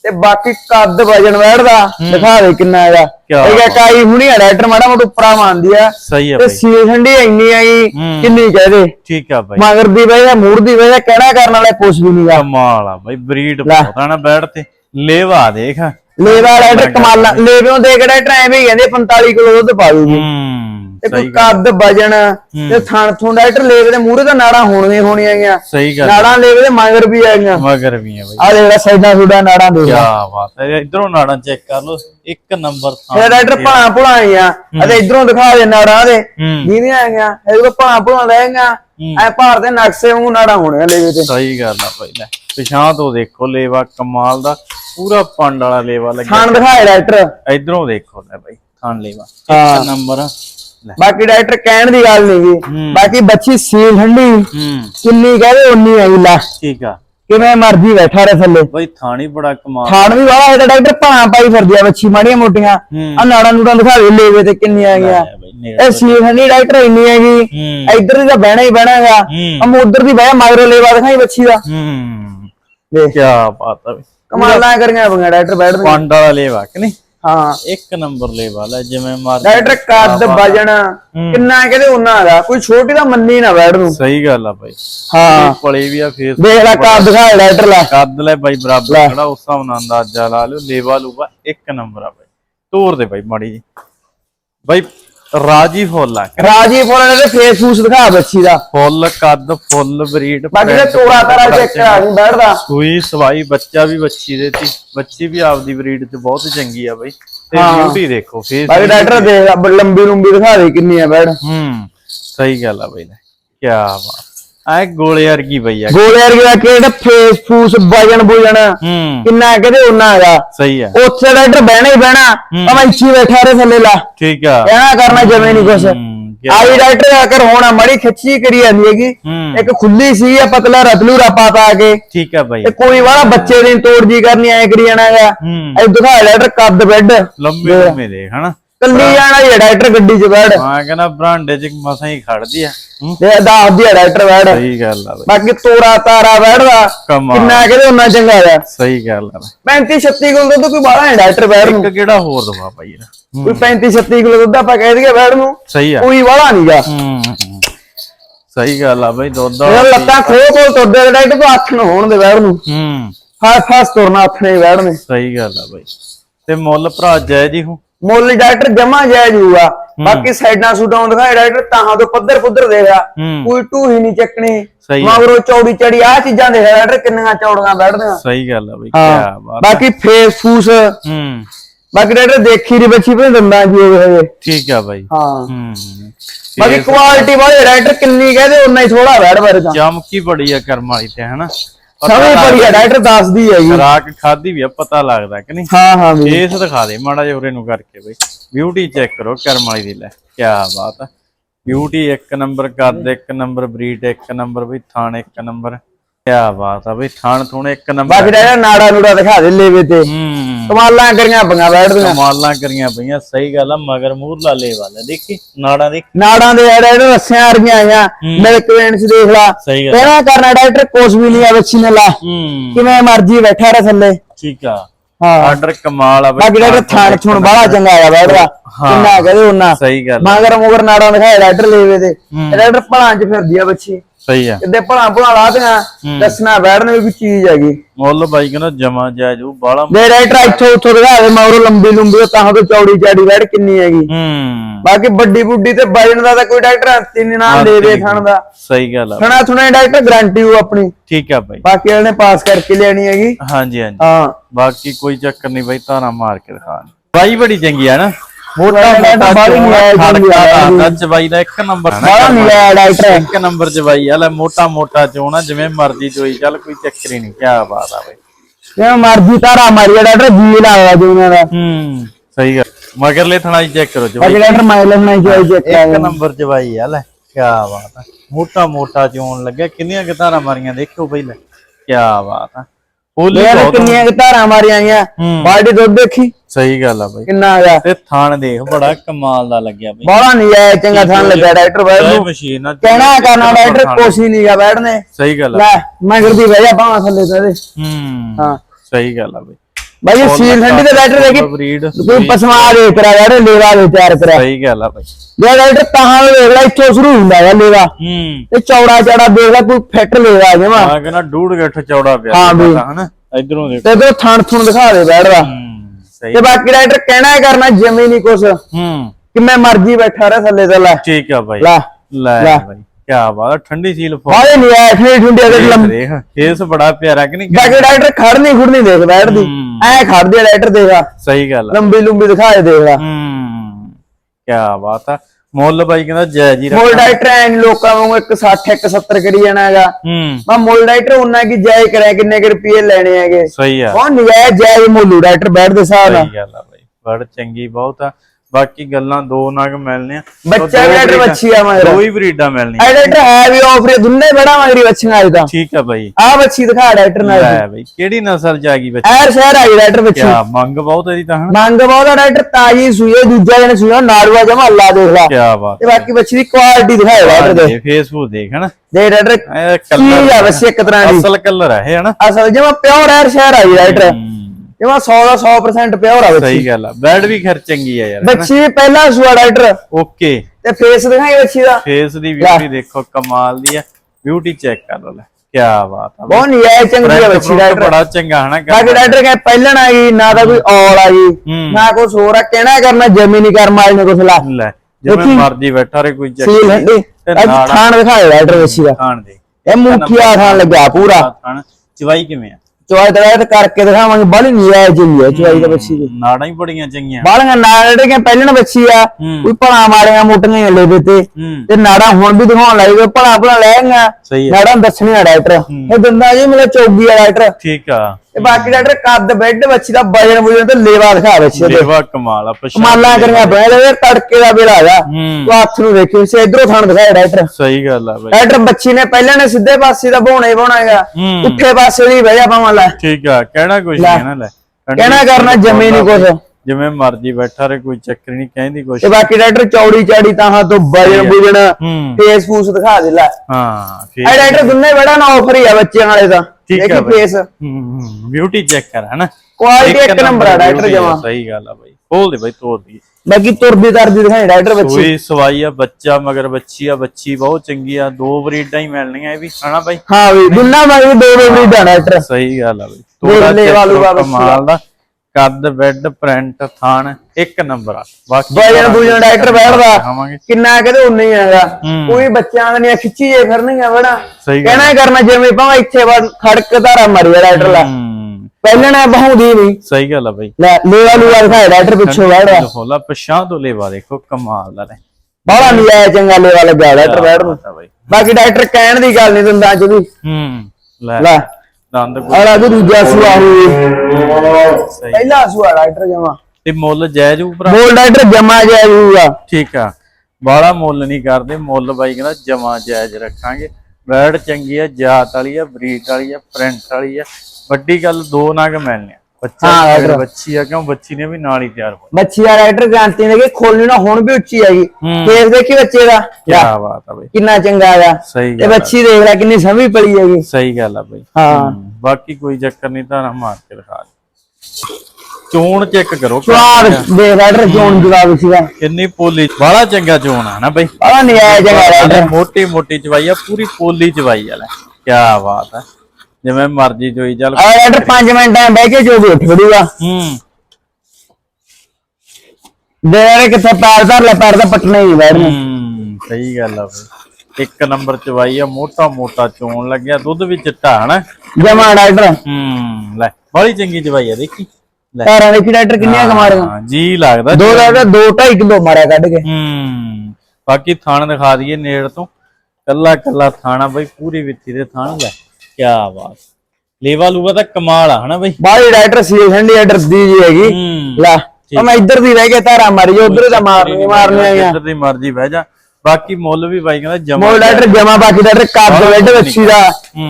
ਤੇ ਬਾਕੀ ਕੱਦ ਵਜਨ ਬੈਡ ਦਾ ਦਿਖਾ ਦੇ ਕਿੰਨਾ ਹੈਗਾ। ਇਹ ਕਿਹਾ ਕਾਈ ਹੁਣੀ ਆ ਡਾਕਟਰ ਮਾੜਾ ਮੋਟਾ ਉੱਪਰਾ ਮੰਨਦੀ ਆ। ਸਹੀ ਆ ਤੇ ਬਾਈ। ਸੀਲ ਠੰਡੀ ਇੰਨੀ ਆਈ ਹੂੰ। ਕਿੰਨੀ ਕਹਦੇ ਠੀਕ ਆ ਬਾਈ। ਮਗਰ ਦੀ ਵਜ੍ਹਾ ਮੂਰ ਦੀ ਵਜ੍ਹਾ ਕਹਿਣਾ ਕਰਨ ਵਾਲੇ ਕੁਛ ਵੀ ਨਹੀਂਗਾ ਕਮਾਲ ਆ ਬਾਈ ਬਰੀਡ ਆ ਨਾ ਬੈਠ ਤੇ। ਲੇਵਾ ਦੇਖ। ਲੇਵਾ ਡਾਕਟਰ ਕਮਾਲਾ ਲੇਵਿਓਂ ਦੇ ਕਿਹੜਾ ਟਾਈਮ ਹੀ ਕਹਿੰਦੇ 45 ਕਿਲੋ ਦੁੱਧ ਪਾ ਦੂਗੀ। ਹੂੰ। ਤੇ ਕੋਈ ਕੱਦ ਵਜਨ ਤੇ ਥਣ ਥੁਣ ਡਾਕਟਰ ਲੇਵੇ ਦੇ ਮੂਹਰੇ ਤਾਂ ਨਾੜਾਂ ਹੋਣੀਆਂ ਹੋਣੀਆਂ ਹੈਗੀਆਂ। ਸਹੀ ਗੱਲ ਨਾੜਾਂ ਲੇਵੇ ਦੇ ਮਗਰ ਵੀ ਆਈਆਂ ਮਗਰ ਵੀ ਆ ਬਾਈ। ਆ ਜਿਹੜਾ ਸਾਈਡਾਂ ਸੁਡਾ ਨਾੜਾਂ ਦੇ ਕੀ ਬਾਤ ਹੈ ਇਧਰੋਂ ਨਾੜਾਂ ਚੈੱਕ ਕਰ ਲਓ ਇੱਕ ਨੰਬਰ ਥਾਂ ਇਹ ਡਾਕਟਰ ਭਣਾ ਭੁਣਾ ਆਈਆਂ। ਅਤੇ ਇਧਰੋਂ ਦਿਖਾ ਦੇ ਨਾੜਾਂ ਦੇ। ਹੂੰ। ਜਿਹਦੀਆਂ ਆਈਆਂ ਇਹ ਭਣਾ ਭੁਣਾ ਲੈਂਗਾ ਐ ਭਾਰ ਦੇ ਨਕਸ਼ੇ ਵਾਂਗੂ ਨਾੜਾਂ ਹੋਣੀਆਂ ਲੇਵੇ ਤੇ। ਸਹੀ ਗੱਲ ਆ ਬਾਈ। ਲੈ ਪਿਛਾਂ ਤੋਂ ਦੇਖੋ ਲੇਵਾ ਕਮਾਲ ਦਾ। ਪੂਰਾ ਪੰਡ ਵਾਲਾ ਲੇਵਾ ਲੱਗਿਆ। ਥਣ ਦਿਖਾਏ ਡਾਕਟਰ। ਇਧਰੋਂ ਦੇਖੋ ਲੈ ਬਾਈ ਥਾਂ ਲੇਵਾ। ਇੱਕ ਨੰਬਰ ਆ। ਬਾਕੀ ਡਾਕਟਰ ਕਹਿਣ ਦੀ ਗੱਲ ਨਹੀਂ ਹੂੰ। ਬਾਕੀ ਬੱਚੀ ਸੀਲ ਠੰਡੀ। ਕਿੰਨੀ ਕਹਦੇ ਉਨੀ ਆਈ ਲਾ। ਠੀਕ ਆ। ਕਿਵੇਂ ਮਰਜ਼ੀ ਬੈਠਾ ਰਹੇ ਥੱਲੇ। ਬਾਈ ਥਾਣੀ ਬੜਾ ਕਮਾਲ। ਵੀ ਵਾਲਾ ਇਹਦਾ ਡਾਕਟਰ ਭਾਂ ਪਾਈ ਫਿਰਦੀ ਆ ਬੱਚੀ ਮਾੜੀਆਂ ਮੋਟੀਆਂ। ਆ ਨਾੜਾਂ ਨੂੜਾਂ ਦਿਖਾ ਦੇ ਲੇਵੇ ਤੇ ਕਿੰਨੀਆਂ ਆ ਗਿਆ ਇਹ ਸੀਲ ਠੰਡੀ ਡਾਕਟਰ ਇੰਨੀ ਹੈਗੀ ਇੱਧਰ ਦੀ ਤਾਂ ਬਹਿਣਾ ਹੀ ਬਹਿਣਾ ਹੈਗਾ। ਹੂੰ। ਅਮ ਉਧਰ ਦੀ ਬਹਿ ਮਗਰੋਂ ਲੇਵਾ ਦਿਖਾਈ ਬੱਚੀ ਦਾ। ਹੂੰ। ਦੇਖ। ਕੀ ਬਾਤ ਆ ਕਮਾਲਾਂ ਕਰੀਆਂ ਬੰਗਾ ਡਾਕਟਰ ਬੈਠ ਦੇ। ਪੰਡ ਵਾਲਾ ਲੇਵਾ ਕਿ ਨਹੀਂ? ਹਾਂ। ਇੱਕ ਨੰਬਰ ਲੇਵਾ ਲੈ ਜਿਵੇਂ ਮਾਰ ਡਾਕਟਰ ਕੱਦ ਵਜਣ ਕਿੰਨਾ ਕਹਿੰਦੇ ਉਹਨਾਂ ਹੈਗਾ ਕੋਈ ਛੋਟੀ ਦਾ ਮੰਨੀ ਨਾ ਬੈਠ ਨੂੰ। ਸਹੀ ਗੱਲ ਆ ਬਾਈ। ਹਾਂ। ਪਲੇ ਵੀ ਆ ਫੇਸ ਦੇਖ ਲੈ ਕੱਦ ਦਿਖਾ ਡਾਕਟਰ ਲੈ। ਕੱਦ ਲੈ ਬਾਈ ਬਰਾਬਰ ਖੜਾ ਉਸ ਹਿਸਾਬ ਨਾਲ ਅੰਦਾਜ਼ਾ ਲਾ ਲਿਓ ਲੇਵਾ ਲੂਵਾ ਇੱਕ ਨੰਬਰ ਆ ਬਾਈ। ਤੋਰ ਦੇ ਬਾਈ ਮਾੜੀ ਜੀ ਬਾਈ ਰਾਜੀ ਫੁੱਲ ਆ। ਰਾਜੀ ਫੋਨ ਦੇ ਫੇਸ ਫੂਸ ਦਿਖਾ ਬੱਚੀ ਦਾ। ਫੁੱਲ ਕੱਦ ਫੁੱਲ ਬਰੀਡ ਬਾਕੀ ਤੇ ਤੋੜਾ ਤਾਰਾ ਚੈੱਕ ਕਰਾ ਦੂੰ ਬੈਠਦਾ। ਸੂਈ ਸਵਾਈ ਬੱਚਾ ਵੀ ਬੱਚੀ ਦੇ ਤੀ ਬੱਚੀ ਵੀ ਆਪਦੀ ਬਰੀਡ ਚ ਬਹੁਤ ਚੰਗੀ ਆ ਬਾਈ। ਤੇ। ਬਿਊਟੀ ਦੇਖੋ ਫੇਸ ਬਾਕੀ ਡਾਕਟਰ ਬ- ਲੰਬੀ ਲੰਬੀ ਦਿਖਾ ਦੇ ਕਿੰਨੀ ਆ ਬੈਠ ਹੂੰ ਸਹੀ ਗੱਲ ਆ ਬਾਈ ਲੈ ਕੀ ਬਾਤ। ਐ ਗੋਲੇ ਵਰਗੀ ਬਈ ਆ। ਗੋਲੇ ਵਰਗੇ ਦਾ ਕਿਹੜਾ ਫੇਸ ਫੂਸ ਵਜਣ ਬੁਜਣ ਹੂੰ। ਕਿੰਨਾ ਕਹਿੰਦੇ ਉਹਨਾਂ ਹੈਗਾ। ਸਹੀ ਆ। ਉੱਥੇ ਡਾਕਟਰ ਬਹਿਣਾ ਹੀ ਬਹਿਣਾ ਭਾਵੇਂ ਇੱਚੀ ਬੈਠਾ ਰਹੇ ਥੱਲੇ ਲਾ। ਠੀਕ ਆ। ਕਹਿਣਾ ਕਰਨਾ ਜਮੇ ਨਹੀਂ ਕੁਛ। ਆਈ ਡਾਕਟਰ ਆਕਰ ਹੋਣਾ ਮੜੀ ਖਿੱਚੀ ਕਰੀ ਜਾਂਦੀ ਹੈਗੀ ਇੱਕ ਖੁੱਲੀ ਸੀ ਆ ਪਤਲਾ ਰਤਲੂ ਰਾਪਾ ਪਾ ਕੇ। ਠੀਕ ਆ ਬਾਈ। ਤੇ ਕੋਈ ਵਾਲਾ ਬੱਚੇ ਦੀ ਤੋੜ ਜੀ ਕਰਨੀ ਐ ਕਰੀ ਜਾਣਾ ਹੈਗਾ। ਹੂੰ। ਇਹ ਦਿਖਾ ਡਾਕਟਰ ਕੱਦ ਬੈੱਡ। ਲੰਬੇ ਲੰਬੇ ਦੇਖ ਹਨਾ? ਕੱਲੀ ਜਾਣਾ ਹੀ ਡਾਕਟਰ ਗੱਡੀ 'ਚ ਬੈਠ। ਮੈਂ ਕਹਿੰਦਾ ਬਰਾਂਡੇ ਚ ਮਸਾਂ ਹੀ ਖੜਦੀ ਆ ਤੇ ਦੱਸ ਦੀ ਡਾਕਟਰ ਬੈਠ। ਸਹੀ ਗੱਲ ਆ ਬਾਈ। ਬਾਕੀ ਤੋਰਾ ਤਾਰਾ ਬੈਠਦਾ ਕਿੰਨਾ ਕਹਿੰਦੇ ਉਹਨਾਂ ਚੰਗਾ ਹੈ ਸਹੀ ਗੱਲ ਆ ਬਾਈ। 35 36 ਕਿਲੋ ਦੁੱਧ ਕੋਈ ਬਾਹਲਾ ਡਾਕਟਰ ਬੈਠ ਨੂੰ। ਇੱਕ ਕਿਹੜਾ ਹੋਰ ਦਵਾ ਇਹਦਾ ਹੂੰ, ਕੋਈ 35 36 ਕਿਲੋ ਦੁੱਧ ਆਪਾਂ ਕਹਿ ਦਈਏ ਬੈਠ ਨੂੰ। ਸਹੀ ਆ। ਕੋਈ ਵਾਲਾ ਨਹੀਂਗਾ ਸਹੀ ਗੱਲ ਆ ਬਾਈ ਦੁੱਧ ਵਾਲਾ ਲੱਤਾਂ ਖੋ ਖੋ ਤੁਰਦੇ ਡਾਕਟਰ ਕੋ ਅੱਖ ਨੂੰ ਹੋਣ ਦੇ ਬੈਠ ਨੂੰ। ਹੂੰ। ਫਾਸ ਫਾਸ ਤੁਰਨਾ ਹੱਥ ਨੇ ਬੈਠ ਨੇ ਸਹੀ ਗੱਲ ਆ ਬਾਈ। ਤੇ ਮੁੱਲ ਭਰਾ ਜੈ ਜੀ ਹੂੰ। ਮੁੱਲ ਡਾਕਟਰ ਜਮਾ ਜਾਇਜ਼ ਹੋਊਗਾ। ਬਾਕੀ ਸਾਈਡਾਂ ਸੂਟਾਂ ਦਿਖਾਏ ਡਾਕਟਰ ਤਾਹਾਂ ਤੋਂ ਪੱਧਰ ਪੁੱਧਰ ਦੇਖਿਆ ਹੂੰ। ਕੋਈ ਢੂਹੀ ਨਹੀਂ ਚੱਕਣੀ। ਮਗਰੋਂ ਚੌੜੀ ਚੜੀ ਆ ਚੀਜ਼ਾਂ ਦੇਖਿਆ ਡਾਕਟਰ ਕਿੰਨੀਆਂ ਚੌੜੀਆਂ ਬੈਠਦੀਆਂ। ਸਹੀ ਗੱਲ ਆ ਬਾਈ ਹਾਂ। ਕੀ ਬਾਤ ਬਾਕੀ ਫੇਸ ਫੂਸ। ਹੂੰ। ਬਾਕੀ ਡਾਕਟਰ ਦੇਖੀ ਦੀ ਬੱਚੀ ਵੀ ਦੰਦਾਂ ਜੀ ਹੋਏ ਠੀਕ ਆ ਬਾਈ। ਹਾਂ। ਹੂੰ। ਬਾਕੀ ਕੁਆਲਿਟੀ ਵਾਲੇ ਰਾਈਡਰ ਕਿੰਨੀ ਕਹਦੇ ਉਨਾ ਹੀ ਥੋੜਾ ਬਾਰੇ ਤਾਂ ਚਮਕੀ ਬੜੀ ਆ ਕਰਮ ਵਾਲੀ ਤੇ ਹਨਾ? ਸਮਝ ਪੜੀ ਆ ਡਾਕਟਰ ਦੱਸਦੀ ਹੈਗੀ ਖਰਾਕ ਖਾਦੀ ਵੀ ਆ ਪਤਾ ਲੱਗਦਾ ਕਿ ਨਹੀਂ? ਹਾਂ ਹਾਂ ਵੀ। ਫੇਸ ਦਿਖਾ ਦੇ ਮਾੜਾ ਜਿਹਾ ਉਰੇ ਨੂੰ ਕਰਕੇ ਬਈ। ਬਿਊਟੀ ਚੈੱਕ ਕਰੋ ਕਰਮ ਵਾਲੀ ਦੀ ਲੈ। ਕੀ ਬਾਤ ਆ। ਬਿਊਟੀ ਇੱਕ ਨੰਬਰ ਕੱਦ ਇੱਕ ਨੰਬਰ ਬਰੀਡ ਇੱਕ ਨੰਬਰ ਬਈ ਥਾਣ ਇੱਕ ਨੰਬਰ ਕੀ ਬਾਤ ਆ ਬਈ ਥਾਣ ਥੁਣ ਇੱਕ ਨੰਬਰ ਬਾਕੀ ਡਾਕਟਰ ਨਾੜਾ ਨੂੜਾ ਦਿਖਾ ਦੇ ਲੇਵੇ ਤੇ। ਹੂੰ। ਕਮਾਲਾਂ ਕਰੀਆਂ ਪੰਗਾ ਬੈਠਦੀਆਂ ਕਮਾਲਾਂ ਕਰੀਆਂ ਪਈਆਂ ਸਹੀ ਗੱਲ ਆ ਮਗਰ ਮੂਰਲਾ ਲੈ ਵਾਲਾ ਦੇਖੀ ਨਾੜਾਂ ਦੇਖ। ਨਾੜਾਂ ਦੇ ਐਡ ਐਡ ਰੱਸਿਆਂ ਆ ਰਹੀਆਂ ਆਈਆਂ। ਮਿਲਕ ਵੇਨਸ ਦੇਖ ਲਾ। ਸਹੀ ਗੱਲ ਕਹਿਣਾ ਕਰਨਾ ਡਾਕਟਰ ਕੁਛ ਵੀ ਨਹੀਂ ਆ ਬੱਚੀ ਨੇ ਲਾ। ਕਿਵੇਂ ਮਰਜ਼ੀ ਬੈਠਾ ਰਹਿ ਥੱਲੇ। ਠੀਕ ਆ। ਹਾਂ। ਆਰਡਰ ਕਮਾਲ ਆ ਬਾਕੀ ਡਾਕਟਰ ਥਾਣ ਥੁਣ ਬਾਹਲਾ ਚੰਗਾ ਆ ਬੈਠਦਾ ਕਿੰਨਾ ਕਹਦੇ ਉਹਨਾਂ। ਸਹੀ ਗੱਲ ਮਗਰ ਮਗਰ ਨਾੜਾਂ ਦਿਖਾਏ ਡਾਕਟਰ ਲੇਵੇ ਤੇ। ਇਹ ਡਾਕਟਰ ਭਲਾਂ ਚ ਫਿਰਦੀ ਆ ਬੱਚੀ। ਸਹੀ ਆ। ਕਿਤੇ ਭਲਾਂ ਭਲਾਂ ਲਾਦੀਆਂ ਦੱਸਣਾ ਬੈਠਣ ਵੀ ਕੋਈ ਚੀਜ਼ ਹੈਗੀ। ਮੁੱਲ ਬਾਈ ਕਹਿੰਦਾ ਜਮਾ ਜਾਇਜੂ ਬਾਲਾ ਦੇ ਡਾਕਟਰ ਇੱਥੋਂ ਉੱਥੋਂ ਦਿਖਾ ਦੇ ਮਗਰੋਂ ਲੰਬੀ ਲੰਬੀ ਤਾਂ ਤੋਂ ਚੌੜੀ ਚਾੜੀ ਬੈਠ ਕਿੰਨੀ ਹੈਗੀ। ਹੂੰ। ਬਾਕੀ ਵੱਡੀ ਬੁੱਢੀ ਤੇ ਵਜਨ ਦਾ ਤਾਂ ਕੋਈ ਡਾਕਟਰ ਹੱਥ ਨਹੀਂ ਨਾ ਲੇਵੇ ਖਾਣ ਦਾ। ਸਹੀ ਗੱਲ ਆ ਸੁਣਾ ਸੁਣਾ ਡਾਕਟਰ ਗਾਰੰਟੀ ਹੋ ਆਪਣੀ। ਠੀਕ ਆ ਬਾਈ। ਬਾਕੀ ਇਹਨੇ ਪਾਸ ਕਰਕੇ ਲੈਣੀ ਹੈਗੀ। ਹਾਂਜੀ ਹਾਂਜੀ। ਹਾਂ। ਬਾਕੀ ਕੋਈ ਚੱਕਰ ਨਹੀਂ ਬਾਈ ਧਾਰਾ ਮਾਰ ਕੇ ਦਿਖਾ। ਬਾਈ ਬੜੀ ਚੰਗੀ ਆ ਨਾ। ਮੋਟਾ ਮੋਟਾ ਆਇਆ ਜਾਂਦੀ ਖੜਕਾ ਦਾ ਇੱਕ ਨੰਬਰ ਆ ਨਾ ਬਾਲਾ ਨਹੀਂ ਆਇਆ ਡਾਕਟਰ। ਇੱਕ ਨੰਬਰ ਚਵਾਈ ਆ ਲੈ ਮੋਟਾ ਮੋਟਾ ਚੋਣਾ ਜਿਵੇਂ ਮਰਜ਼ੀ ਚੋਈ ਚੱਲ ਕੋਈ ਚੱਕਰ ਹੀ ਨਹੀਂ ਕੀ ਬਾਤ ਆ ਬਾਈ। ਜਿਵੇਂ ਮਰਜ਼ੀ ਤਾਰਾ ਮਾਰੀ ਡਾਕਟਰ ਜੀ ਲਾਇਆ ਜੀ ਉਹਨਾਂ ਦਾ। ਹੂੰ ਸਹੀ ਗੱਲ। ਮਗਰਲੇ ਥਣਾਈ ਚੈੱਕ ਕਰੋ ਬਾਕੀ ਡਾਕਟਰ ਮਾਈਲਸ ਨਹੀਂ ਚਾਹੀ ਚੈੱਕ ਇੱਕ ਨੰਬਰ ਚਵਾਈ ਆ ਲੈ ਕੀ ਬਾਤ ਆ। ਮੋਟਾ ਮੋਟਾ ਚੋਣ ਲੱਗਿਆ ਕਿੰਨੀਆਂ ਗਤਾਰਾਂ ਮਾਰੀਆਂ ਦੇਖਿਓ ਪਹਿਲਾਂ ਕੀ ਬਾਤ ਆ। ਹੋਲੀ ਯਾਰ ਬਹੁਤ ਕਿੰਨੀਆਂ ਕੁ ਧਾਰਾਂ ਮਾਰੀਆਂ ਹੂੰ। ਬਾਡੀ ਦੁੱਧ ਦੇਖੀ? ਸਹੀ ਗੱਲ ਆ ਬਾਈ। ਕਿੰਨਾ ਹੈਗਾ ਤੇ ਥਾਣ ਦੇਖ ਬੜਾ ਕਮਾਲ ਦਾ ਲੱਗਿਆ ਬਈ। ਬਾਲਾ ਨਹੀਂ ਆਇਆ ਚੰਗਾ ਥਾਂ ਲੱਗਾ ਡਾਕਟਰ ਇਹ ਨੂੰ। ਮਸ਼ੀਨ ਨਾਲ ਕਹਿਣਾ ਕਰਨਾ ਡਾਕਟਰ ਕੁਛ ਹੀ ਨਹੀਂਗਾ ਬੈਠਨੇ ਸਹੀ ਗੱਲ ਆ। ਲੈ ਮਗਰ ਦੀ ਵਜ੍ਹਾ ਪਾਵਾਂ ਥੱਲੇ ਤੇ ਹੂੰ। ਹਾਂ। ਸਹੀ ਗੱਲ ਆ ਬਈ। ਬਾਈ ਇਹ ਸੀਲ ਠੰਡੀ ਤੇ ਡਾਕਟਰ ਦੇਖੀ। ਬਰੀਡ ਕੋਈ ਪਸਮਾ ਦੇ ਕਰਾ ਯਾਰ ਲੇਵਾ ਦੇ ਤਿਆਰ ਕਰਾ ਸਹੀ ਗੱਲ ਆ ਬਈ। ਜੇ ਡਾਕਟਰ ਤਾਹਾਂ ਦੇਖ ਲੈ ਇੱਥੋਂ ਸ਼ੁਰੂ ਹੁੰਦਾ ਹੈ ਲੇਵਾ। ਹੂੰ। ਤੇ ਚੌੜਾ ਚੌੜਾ ਦੇਖ ਲੈ ਕੋਈ ਫਿੱਟ ਲੇਵਾ ਜਮਾ ਆ ਕਹਿੰਦਾ ਡੂੜ ਗੱਠ ਚੌੜਾ ਪਿਆ ਹਾਂ। ਹਨਾ? ਇਧਰੋਂ ਦੇਖ। ਤੇ ਤੋ ਥਣ ਥੁਣ ਦਿਖਾ ਦੇ ਬੈਠਦਾ ਹੂੰ ਸਹੀ। ਤੇ ਬਾਕੀ ਡਾਕਟਰ ਕਹਿਣਾ ਹੈ ਕਰਨਾ ਜਮੀ ਨਹੀਂ ਕੁਛ। ਹੂੰ। ਕਿਵੇਂ ਮਰਜ਼ੀ ਬੈਠਾ ਰਹਿ ਥੱਲੇ ਤੇ ਲੈ। ਠੀਕ ਆ ਬਾਈ। ਲੈ। ਲੈ ਲੈ। ਬਾਈ ਕੀ ਬਾਤ ਠੰਡੀ ਸੀਲ ਫੋ ਬਾਲੇ ਨਹੀਂ ਆਇਆ ਠੰਡੀ ਠੰਡੀ ਅਗਰ ਲੰਮ ਦੇਖ ਫੇਸ ਬੜਾ ਪਿਆਰਾ ਕਿ ਨਹੀਂ? ਬਾਕੀ ਡਾਕਟਰ ਖੜਨੀ ਖੁੜਨੀ ਦੇਖ ਬੈਠਦੀ। ਐ ਖੜਦੀ ਡਾਕਟਰ ਦੇਖਾ ਸਹੀ ਗੱਲ ਲੰਬੀ ਲੰਬੀ ਦਿਖਾਏ ਦੇਖ ਲੈ ਹੂੰ ਕੀ ਬਾਤ ਆ। ਮੁੱਲ ਬਾਈ ਕਹਿੰਦਾ ਜੈ ਜੀ ਮੋਲ ਡਾਕਟਰ ਐ ਲੋਕਾਂ ਵਾਂਗੂ 160 170 ਕਰੀ ਜਾਣਾ ਹੈਗਾ। ਮੈਂ ਮੋਲ ਡਾਕਟਰ ਉਹਨਾਂ ਕੀ ਜਾਇ ਕਰਿਆ ਕਿੰਨੇ ਕੁ ਰੁਪਏ ਲੈਣੇ ਹੈਗੇ। ਸਹੀ ਆ। ਬਹੁਤ ਨਜਾਇਜ਼ ਜਾਇਜ਼ ਮੋਲੂ ਡਾਕਟਰ ਬੈਠਦੇ ਸਾਹ ਨਾਲ। ਸਹੀ ਗੱਲ ਆ ਬਾਈ ਬੜ ਚੰਗੀ ਬਹੁਤ ਆ। ਬਾਕੀ ਗੱਲਾਂ ਦੋ ਨਗ ਮਿਲਨੇ ਆ ਬੱਚਾ ਵੀ ਡਾਕਟਰ ਬੱਚੀ ਆ ਮਗਰ। ਦੋ ਹੀ ਬਰੀਡਾਂ ਮਿਲਣੀਆਂ। ਐ ਡਾਕਟਰ ਹੈ ਵੀ ਆਫਰ ਦੁੰਨੇ ਬੜਾ ਮਗਰੀ ਬੱਚੀਆਂ ਅੱਜ ਤਾਂ। ਠੀਕ ਆ ਬਾਈ। ਆ ਬੱਚੀ ਦਿਖਾ ਡਾਕਟਰ ਨਾਲ। ਲੈ ਬਾਈ ਕਿਹੜੀ ਨਸਲ ਚ ਆ ਗਈ ਬੱਚੀ ਐਰ ਸ਼ਹਿਰ ਆਈ ਡਾਕਟਰ ਬੱਚੀ ਕਿਆ ਮੰਗ ਬਹੁਤ ਇਹਦੀ ਤਾਂ ਮੰਗ ਬਹੁਤ ਆ ਡਾਕਟਰ ਤਾਜੀ ਸੂਏ ਦੂਜਾ ਜਣ ਸੂਆ ਨਾੜੂਆ ਜਮਾ ਅੱਲਾ ਦੇਖ ਲਾ। ਕਿਆ ਬਾਤ ਤੇ ਬਾਕੀ ਬੱਚੀ ਦੀ ਕੁਆਲਿਟੀ ਦਿਖਾਏ ਡਾਕਟਰ ਦੇ। ਇਹ ਫੇਸਬੁੱਕ ਦੇਖ ਹਨਾ? ਦੇ ਡਾਕਟਰ ਇਹ ਕੀ ਆ ਬੱਚੀ ਇੱਕ ਤਰ੍ਹਾਂ ਦੀ। ਅਸਲ ਕਲਰ ਹੈ ਇਹ ਹਨਾ? ਅਸਲ ਜਮਾ ਪਿਓਰ ਐਰ ਸ਼ਹਿਰ ਆਈ ਡਾਕਟਰ। ਜਮਾ 100 ਦਾ 100% ਪਿਓਰ ਆ ਬੱਚੀ। ਸਹੀ ਗੱਲ ਆ। ਬੈਡ ਵੀ ਖਰ ਚੰਗੀ ਆ ਯਾਰ ਬੱਚੀ ਵੀ ਪਹਿਲਾ ਸੂਆ ਡਾਕਟਰ। ਓਕੇ। ਤੇ ਫੇਸ ਦਿਖਾਈ ਬੱਚੀ ਦਾ। ਫੇਸ ਦੀ ਬਿਊਟੀ ਦੇਖੋ ਕਮਾਲ ਦੀ ਆ। ਬਿਊਟੀ ਚੈੱਕ ਕਰ ਲੈ। ਕਿਆ ਬਾਤ ਆ ਬਹੁਤ ਨਜਾਇਜ਼ ਚੰਗੀ ਆ Front ਬੱਚੀ front ਡਾਕਟਰ। ਬੜਾ ਚੰਗਾ ਹਨਾ? ਬਾਕੀ ਡਾਕਟਰ ਕਹੇ ਪਹਿਲਣ ਆ ਗਈ ਨਾ ਤਾਂ ਕੋਈ ਔਲ ਆ ਗਈ ਹੂੰ। ਨਾ ਕੁਛ ਹੋਰ ਆ। ਕਹਿਣਾ ਕਰਨਾ ਜਮੀ ਨਹੀਂ ਕਰ ਮਾਜ ਨੇ ਕੁਛ ਲਾ। ਜਿਵੇਂ। ਮਰਜ਼ੀ ਬੈਠਾ ਰੇ ਕੋਈ ਅੱਜ ਥਾਣ ਦਿਖਾਏ ਡਾਕਟਰ ਬੱਚੀ ਦਾ। ਖਾਣ ਦੇ। ਇਹ ਲੱਗਿਆ ਪੂਰਾ। ਖਾਣ ਚਵਾਈ ਕਿਵੇਂ ਆ? ਚੋਇ ਤੇ ਕਰਕੇ ਦਿਖਾਵਾਂਗੇ ਬੜੀ ਨਜਾਇਜ਼ ਚੰਗੀ ਆ ਚੋਇ ਦਾ ਬੱਚੀ ਦੀ। ਨਾੜਾਂ ਹੀ ਬੜੀਆਂ ਚੰਗੀਆਂ। ਬਾਲੀਆਂ ਕਿ ਪਹਿਲਣ ਬੱਚੀ ਆ ਹੂੰ। ਕੋਈ ਭਲਾ ਮਾਰੀਆਂ ਮੋਟੀਆਂ ਲੈ ਦੇ ਤੇ। ਹੂੰ। ਤੇ ਨਾੜਾ ਹੁਣ ਵੀ ਦਿਖਾਉਣ ਲੱਗ ਗਏ ਭਲਾ ਭਲਾ ਲੈ ਗਈਆਂ ਸਹੀ ਆ। ਨਾੜਾ ਦੱਸਣੀਆਂ ਡਾਕਟਰ। ਇਹ ਦੰਦਾ ਜੀ ਮੇਰੇ ਚੌਗੀ ਆ ਡਾਕਟਰ। ਠੀਕ ਆ। ਤੇ ਬਾਕੀ ਡਾਕਟਰ ਕੱਦ ਬੈੱਡ ਬੱਚੀ ਦਾ ਵਜਨ ਵਜਨ ਤੇ ਲੇਵਾ ਦਿਖਾ ਬੱਚੀ ਦੇ ਲੇਵਾ ਕਮਾਲ ਆ ਪਛਾਣ ਕਮਾਲਾਂ ਕਰੀਆਂ ਬਹਿ ਲੈ ਤੜਕੇ ਦਾ ਵੇਲਾ ਆ ਹੂੰ। ਤੂੰ ਹੱਥ ਨੂੰ ਦੇਖੀ ਸੇ ਇਧਰੋਂ ਥਣ ਦਿਖਾਇਆ ਡਾਕਟਰ। ਸਹੀ ਗੱਲ ਆ ਬਾਈ। ਡਾਕਟਰ ਬੱਚੀ ਨੇ ਪਹਿਲਾਂ ਨੇ ਸਿੱਧੇ ਪਾਸੇ ਦਾ ਬੋਣਾ ਹੀ ਬੋਣਾ ਹੈਗਾ। ਹੂੰ। ਪੁੱਠੇ ਪਾਸੇ ਨਹੀਂ ਬਹਿ ਜਾ ਪਾਵਾਂ ਲੈ। ਠੀਕ ਆ ਕਹਿਣਾ ਕੁਛ ਨਹੀਂ ਹੈ ਨਾ ਲੈ। ਕਹਿਣਾ ਕਰਨਾ ਜਮੇ ਨਹੀਂ ਕੁਛ। ਜਿਵੇਂ ਮਰਜ਼ੀ ਬੈਠਾ ਰੇ ਕੋਈ ਚੱਕਰ ਨਹੀਂ ਕਹਿੰਦੀ ਕੁਛ ਤੇ ਬਾਕੀ ਡਾਕਟਰ ਚੌੜੀ ਚਾੜੀ ਤਾਂ ਤੋਂ ਵਜਨ ਬੁਜਣ ਹੂੰ। ਫੇਸ ਫੂਸ ਦਿਖਾ ਦੇ ਲੈ। ਹਾਂ ਫੇਸ ਡਾਕਟਰ ਦੁੰਨੇ ਬੜਾ ਨਾ ਆਫਰ ਹੀ ਆ ਬੱਚਿਆਂ ਵਾਲੇ ਦਾ। ਠੀਕ ਬਾਈ। ਫੇਸ ਹੂੰ ਬਿਊਟੀ ਚੈੱਕ ਕਰ ਹਨਾ ਕੁਆਲਿਟੀ ਇੱਕ ਨੰਬਰ ਆ ਡਾਕਟਰ ਜਮਾ। ਸਹੀ ਗੱਲ ਆ ਬਾਈ। ਖੋਲ ਦੇ ਬਾਈ ਤੋੜ ਦੀ। ਬਾਕੀ ਤੁਰਦੀ ਤਰਦੀ ਦਿਖਾਈ ਡਾਕਟਰ ਬੱਚੀ ਸੂਈ ਸਵਾਈ ਆ ਬੱਚਾ ਮਗਰ ਬੱਚੀ ਆ ਬੱਚੀ ਬਹੁਤ ਚੰਗੀ ਆ ਦੋ ਬਰੀਡਾਂ ਹੀ ਮਿਲਣੀਆਂ ਇਹ ਵੀ ਹਨਾ ਬਾਈ? ਹਾਂ ਵੀ ਦੁੰਨਾ ਬਾਈ ਦੋ ਦੋ ਦਾ ਡਾਕਟਰ ਸਹੀ ਗੱਲ ਆ ਬਾਈ। ਤੋੜਾ ਬਾਬਾ ਕਮਾਲ ਦਾ। ਕੱਦ ਬੈੱਡ ਪ੍ਰਿੰਟ ਥਾਣ ਇੱਕ ਨੰਬਰ ਆ। ਬਾਕੀ ਵਜਨ ਬੁਜਣ ਡਾਕਟਰ ਬੈਠਦਾ। ਕਿੰਨਾ ਕਦੇ ਉਨਾ ਹੀ ਆਗਾ ਹੂੰ। ਕੋਈ ਬੱਚਿਆਂ ਦੀਆਂ ਖਿੱਚੀ ਜੇ ਫਿਰਨਗੀਆਂ ਬੜਾ ਕਹਿਣਾ ਕਰਨਾ ਜਿਵੇਂ ਭਾਵੇਂ ਇੱਥੇ ਵੜ ਖੜਕ ਧਾਰਾ ਮਰਿਆ ਡਾਕਟਰ ਲਾ ਪਹਿਲਾਂ ਨਾ ਬਹੁਦੀ ਨਹੀਂ ਸਹੀ ਗੱਲ ਆ ਬਾਈ। ਲੈ ਲੇਵਾ ਲੂਆ ਦਿਖਾਇਆ ਡਾਕਟਰ ਪਿੱਛੋਂ ਬੈਠਦਾ। ਹੋਲਾ ਪਛਾਂ ਤੋਂ ਲੈਵਾ ਦੇਖੋ ਕਮਾਲ ਦਾ ਲੈ ਬੜਾ ਨਹੀਂ ਆਇਆ ਚੰਗਾ ਲੇਵਾ ਲੱਗਾ ਡਾਕਟਰ ਬੈਠ ਨੂੰ। ਬਾਕੀ ਡਾਕਟਰ ਕਹਿਣ ਦੀ ਗੱਲ ਨਹੀਂ ਦਿੰਦਾ ਵੀ। ਹੂੰ। ਲੈ। ਲੈ। ਦੰਦ ਕੋਈ ਆਲਾ ਵੀ ਦੂਜਾ ਸੂਆ ਹੋਈ ਸਹੀ। ਪਹਿਲਾ ਸੂਆ ਡਾਕਟਰ ਜਮਾ। ਤੇ ਮੁੱਲ ਜਾਇਜ਼ ਜਮਾ ਜਾਊਗਾ ਠੀਕ ਆ। ਬਾਹਲਾ ਮੁੱਲ ਨਹੀਂ ਕਰਦੇ ਮੁੱਲ ਬਾਈ ਕਹਿੰਦਾ ਜਮਾ ਜਾਇਜ਼ ਰੱਖਾਂਗੇ। ਬੈਡ ਚੰਗੀ ਆ ਜਾਤ ਵਾਲੀ ਆ ਬਰੀਡ ਵਾਲੀ ਆ ਪ੍ਰਿੰਟ ਵਾਲੀ ਆ। ਵੱਡੀ ਗੱਲ ਦੋ ਨਗ ਮਿਲਨੇ ਆ ਬੱਚਾ ਹਾਂ, ਫਿਰ ਡਾਕਟਰ। ਬੱਚੀ ਆ ਕਿਉਂ ਬੱਚੀ ਨੇ ਵੀ ਨਾਲ ਹੀ ਤਿਆਰ ਹੋ ਬੱਚੀ ਆ ਡਾਕਟਰ ਗਾਂਤੀ ਨੇ ਕਿ ਖੋਲਣੀ ਨਾ ਹੁਣ ਵੀ ਉੱਚੀ ਹੈਗੀ। ਹੂੰ। ਫੇਸ ਦੇਖੀ ਬੱਚੇ ਦਾ। ਕੀ ਬਾਤ ਆ ਬਈ। ਕਿੰਨਾ ਚੰਗਾ ਹੈਗਾ। ਸਹੀ ਤੇ ਗੱਲ ਆ। ਬੱਚੀ ਦੇਖ ਲੈ ਕਿੰਨੀ ਸਮਝ ਪੜੀ ਹੈਗੀ। ਸਹੀ ਗੱਲ ਆ ਬਈ। ਹਾਂ। ਹੂੰ, ਬਾਕੀ ਕੋਈ ਚੱਕਰ ਨਹੀਂ ਤਾਂ ਮਾਰ ਕੇ ਦਿਖਾ ਦੇ। ਚੋਣ ਚੈੱਕ ਕਰੋ ਸਵਾਦ ਦੇ ਡਾਕਟਰ ਜੋਨ ਜਵਾਬ ਸੀਗਾ। ਕਿੰਨੀ ਪੋਲੀ ਚੰਗਾ ਚੋਣ ਆ ਨਾ ਬਈ। ਮੋਟੀ ਮੋਟੀ ਚਵਾਈ ਆ ਪੂਰੀ ਪੋਲੀ ਚਵਾਈ ਆ ਲੈ। ਕੀ ਬਾਤ ਆ। ਜਿਵੇਂ ਮਰਜ਼ੀ ਚੋਈ ਚੱਲ। ਆ ਡਾਕਟਰ 5 ਮਿੰਟਾਂ ਬਹਿ ਕੇ ਜੋ ਵੀ ਉੱਠ ਖੜੂਗਾ ਹੂੰ। ਦੇ ਰੇ ਕਿੱਥੇ ਪੈਰ ਧਰ ਲੈ ਪੈਰ ਤਾਂ ਪਟਣਾ ਹੀ ਬੈਠਣੇ ਹੂੰ ਸਹੀ ਗੱਲ ਆ ਬਈ। ਇੱਕ ਨੰਬਰ ਚਵਾਈ ਆ ਮੋਟਾ ਮੋਟਾ ਚੋਣ ਲੱਗਿਆ ਦੁੱਧ ਵੀ ਚਿੱਟਾ ਹਨਾ? ਜਮਾ ਡਾਕਟਰ। ਹੂੰ ਲੈ ਬੜੀ ਚੰਗੀ ਚਵਾਈ ਆ ਦੇਖੀ। ਲੈ। ਪੈਰਾਂ ਦੇ ਡਾਕਟਰ ਕਿੰਨੀਆਂ ਕਮਾਰੀਆਂ ਹਾਂ, ਜੀ ਲੱਗਦਾ ਦੋ ਦੋ ਢਾਈ ਕਿਲੋ ਮਾਰਿਆ ਕੱਢ ਕੇ। ਹੂੰ ਬਾਕੀ ਥਾਣ ਦਿਖਾ ਦਈਏ ਨੇੜ ਤੋਂ। ਕੱਲਾ ਕੱਲਾ ਥਾਣਾ ਬਈ ਪੂਰੀ ਵਿੱਥੀ ਦੇ ਥਾਣ ਲੈ। ਕੀ ਬਾਤ। ਲੇਵਾ ਲੂਵਾ ਤਾਂ ਕਮਾਲ ਆ ਹਨਾ ਬਈ? ਬਾਹਲੀ ਡਾਕਟਰ ਸੀ ਠੰਡੀ ਡਾਕਟਰ ਦੀ ਜੀ ਹੈਗੀ। ਹੂੰ ਲੈ ਉਹ ਮੈਂ ਇੱਧਰ ਦੀ ਰਹਿ ਕੇ ਧਾਰਾ ਮਾਰੀ ਜੋ ਉਧਰ ਦਾ ਮਾਰਨੀ ਮਾਰਨੀ ਆ ਜਿੱਧਰ ਦੀ ਮਰਜ਼ੀ ਬਹਿ ਜਾ। ਬਾਕੀ ਮੁੱਲ ਵੀ ਬਾਈ ਕਹਿੰਦਾ ਜਮਾ ਮੋਲ ਡਾਕਟਰ ਜਮਾ ਬਾਕੀ ਡਾਕਟਰ ਕੱਦ ਬੈੱਡ ਬੱਚੀ ਦਾ।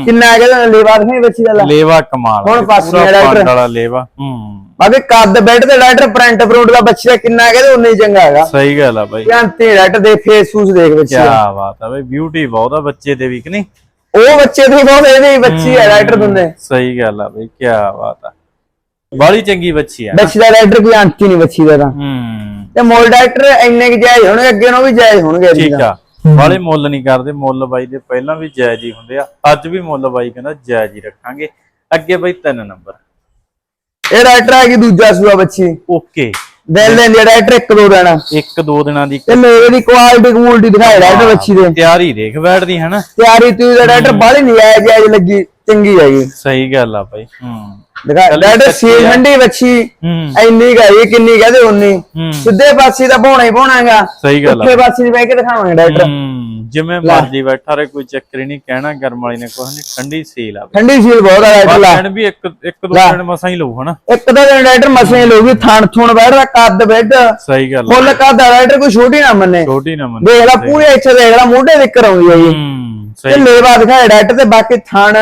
ਕਿੰਨਾ ਤਾਂ ਲੇਵਾ ਨਹੀਂ ਬੱਚੀ ਦਾ ਲੈ। ਲੇਵਾ ਕਮਾਲ ਹੁਣ ਆ, ਪਾਸੇ ਪੂਰਾ। ਪੰਡ ਵਾਲਾ ਲੇਵਾ। ਹੂੰ। ਬਾਕੀ ਕੱਦ ਬੈੱਡ ਤੇ ਡਾਕਟਰ ਪ੍ਰਿੰਟ ਫਰੂਟ ਦਾ ਬੱਚੀ ਦਾ ਕਿੰਨਾ ਤੇ ਉਨਾ ਹੀ ਚੰਗਾ ਹੈਗਾ। ਸਹੀ ਗੱਲ ਆ ਬਾਈ। ਕੀ ਧਿਆਨਤੇ ਡਾਕਟਰ ਦੇ ਫੇਸ ਫੂਸ ਦੇਖ ਬੱਚੀ ਦਾ ਬਾਤ ਆ ਬਈ ਬਿਊਟੀ ਬਹੁਤ ਆ ਬੱਚੇ ਦੇ ਵੀ ਕਿ ਨਹੀਂ? ਉਹ ਬੱਚੇ ਦੀ ਬਹੁਤ ਇਹਦੀ ਬੱਚੀ ਹੈ ਡਾਕਟਰ ਦੁੰਨੇ। ਸਹੀ ਗੱਲ ਆ ਬਈ ਕੀ ਬਾਤ ਆ। ਬਾਲੀ ਚੰਗੀ ਬੱਚੀ ਆ ਬੱਚੀ ਦਾ ਡਾਕਟਰ ਕੋਈ ਅੰਤ ਨਹੀਂ ਬੱਚੀ ਦਾ ਤਾਂ। ਹੂੰ। ਤੇ ਮੋਲ ਡਾਕਟਰ ਇੰਨੇ ਕਿ ਜਾਇਜ਼ ਹੋਣਗੇ ਅੱਗੇ ਨੂੰ ਵੀ ਜਾਇਜ਼ ਹੋਣਗੇ ਠੀਕ। ਆ। ਬਾਲੇ ਮੁੱਲ ਨਹੀਂ ਕਰਦੇ ਮੁੱਲ ਬਾਈ ਦੇ ਪਹਿਲਾਂ ਵੀ ਜਾਇਜ਼ ਹੀ ਹੁੰਦੇ ਆ। ਅੱਜ ਵੀ ਮੁੱਲ ਬਾਈ ਕਹਿੰਦਾ ਜਾਇਜ਼ ਹੀ ਰੱਖਾਂਗੇ। ਅੱਗੇ ਬਾਈ ਤਿੰਨ ਨੰਬਰ। ਇਹ ਡਾਕਟਰ ਹੈਗੀ ਦੂਜਾ ਸੂਆ ਬੱਚੀ। ਓਕੇ। ਦਿਲ ਦੇ ਡਾਕਟਰ ਇੱਕ ਦੋ ਦੇਣਾ ਇੱਕ ਦੋ ਦਿਨਾਂ ਦੀ ਤੇ ਮੇਰੇ ਦੀ ਕੁਆਲਿਟੀ ਕੁਆਲਿਟੀ ਦਿਖਾਏ ਡਾਕਟਰ ਬੱਚੀ ਦੇ। ਤਿਆਰੀ ਦੇਖ ਬੈਠਦੀ ਹੈ ਨਾ। ਤਿਆਰੀ ਤੂੰ ਦਾ ਡਾਕਟਰ ਬਾਹਲੀ ਨਹੀਂ ਆਇਆ ਜਾਇਜ਼ ਲੱਗੀ ਚੰਗੀ ਹੈਗੀ ਸਹੀ ਗੱਲ ਆ ਬਾਈ ਹੂੰ। ਦਿਖਾ ਡਾਕਟਰ ਸੀ। ਠੰਡੀ ਬੱਚੀ ਹੂੰ। ਇੰਨੀ ਗਾਈ ਕਿੰਨੀ ਕਹਦੇ ਉਨੀ ਸਿੱਧੇ ਪਾਸੇ ਤਾਂ ਪਾਉਣਾ ਹੀ ਪਾਉਣਾਗਾ ਸਹੀ ਗੱਲ ਆ। ਉੱਥੇ ਪਾਸੇ ਨਹੀਂ ਬਹਿ ਕੇ ਦਿਖਾਵਾਂਗੇ ਡਾਕਟਰ। ਹੂੰ। ਜਿਵੇਂ ਮਰਜ਼ੀ ਬੈਠਾ ਰਹੇ ਕੋਈ ਚੱਕਰ ਹੀ ਨਹੀਂ ਕਹਿਣਾ ਗਰਮ ਵਾਲੀ ਨੇ ਕੁਛ ਨਹੀਂ ਠੰਡੀ ਸੀਲ ਆ। ਠੰਡੀ ਸੀਲ ਬਹੁਤ ਆ ਡਾਕਟਰ ਲਾ। ਦਿਨ ਵੀ ਇੱਕ ਇੱਕ ਦੋ। ਦਿਨ ਮਸਾਂ ਹੀ ਲਊ ਹਨਾ? ਇੱਕ ਤਾਂ ਦਿਨ ਡਾਕਟਰ ਮਸੇ ਲੋਗੀ ਥਣ ਥੁਣ ਬੈਠਦਾ ਕੱਦ ਬੈੱਡ ਸਹੀ ਗੱਲ ਆ। ਫੁੱਲ ਕੱਦ ਆ ਡਾਕਟਰ ਕੋਈ ਛੋਟੀ ਨਾ ਮੰਨੇ। ਛੋਟੀ ਨਾ ਮੰਨ ਦੇਖ ਲੈ ਪੂਰੀ ਇੱਥੇ ਦੇਖ ਲੈ ਮੋਢੇ ਦਿੱਕਰ ਆਉਂਦੀ ਹੈ ਜੀ। ਹੂੰ ਤੇ ਸਹੀ ਲੇਵਾ ਦਿਖਾਏ ਡਾਕਟਰ ਤੇ ਬਾਕੀ ਥਣ।